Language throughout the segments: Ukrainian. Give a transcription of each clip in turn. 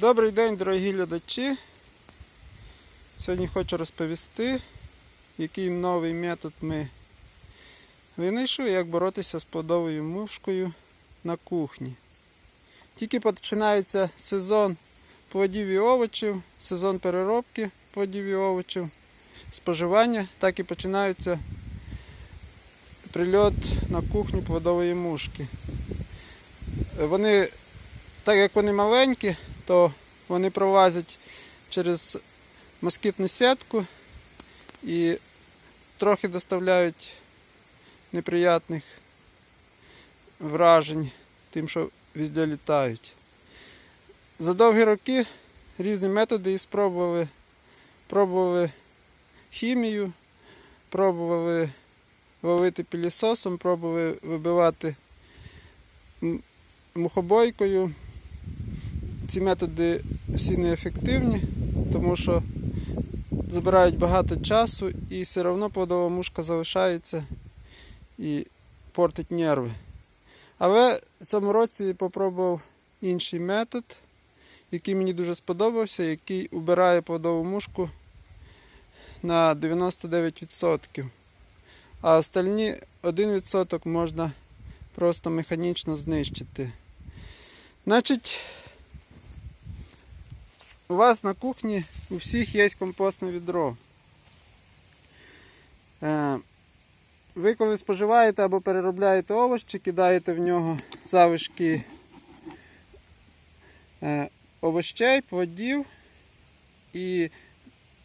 Добрий день, дорогі глядачі. Сьогодні хочу розповісти, який новий метод ми винайшли, як боротися з плодовою мушкою на кухні. Тільки починається сезон плодів і овочів, сезон переробки плодів і овочів, споживання, так і починається прильот на кухню плодової мушки. Вони, так як вони маленькі, то вони пролазять через москітну сітку і трохи доставляють неприятних вражень тим, що везде літають. За довгі роки різні методи і спробували. Пробували хімію, пробували ловити пілісосом, пробували вибивати мухобойкою. Ці методи всі неефективні, тому що забирають багато часу і все одно плодова мушка залишається і портить нерви. Але в цьому році я попробував інший метод, який мені дуже сподобався, який убирає плодову мушку на 99%. А остальні 1% можна просто механічно знищити. Значить, у вас на кухні у всіх є компостне відро. Е, Ви коли споживаєте або переробляєте овочі, кидаєте в нього залишки е, овощей, плодів. І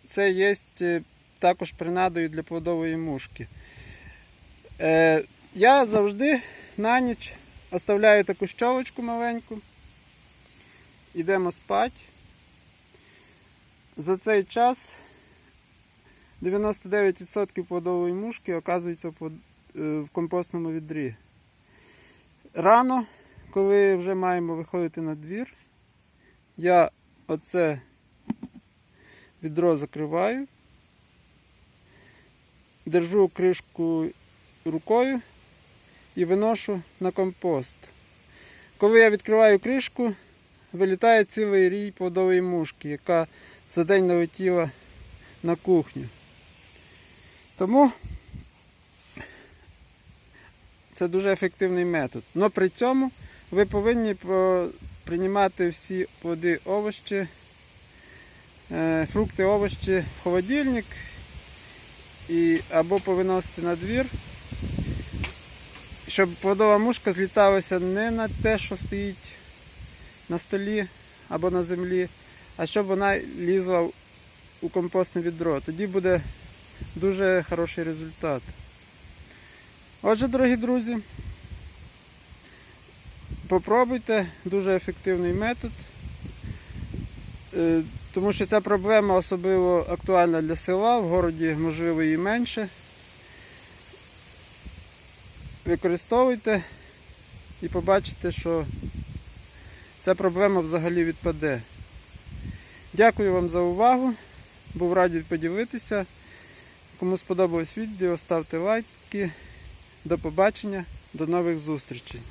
це є е, також принадою для плодової мушки. Я завжди на ніч оставляю таку щолочку маленьку. Йдемо спати. За цей час 99% плодової мушки оказується е, в компостному відрі. Рано, коли вже маємо виходити на двір, я оце відро закриваю, держу кришку рукою і виношу на компост. Коли я відкриваю кришку, вилітає цілий рій плодової мушки, яка за день налетіла на кухню. Тому це дуже ефективний метод. Але при цьому ви повинні по- приймати всі плоди овощі, е, фрукти, овощі в холодильник і або повиносити на двір, щоб плодова мушка зліталася не на те, що стоїть на столі або на землі, а щоб вона лізла у компостне відро. Тоді буде дуже хороший результат. Отже, дорогі друзі, попробуйте, дуже ефективний метод. Е, Тому що ця проблема особливо актуальна для села, в городі, можливо, і менше. Використовуйте і побачите, що ця проблема взагалі відпаде. Дякую вам за увагу. Був радий поділитися. Кому сподобалось відео, ставте лайки. До побачення, до нових зустрічей.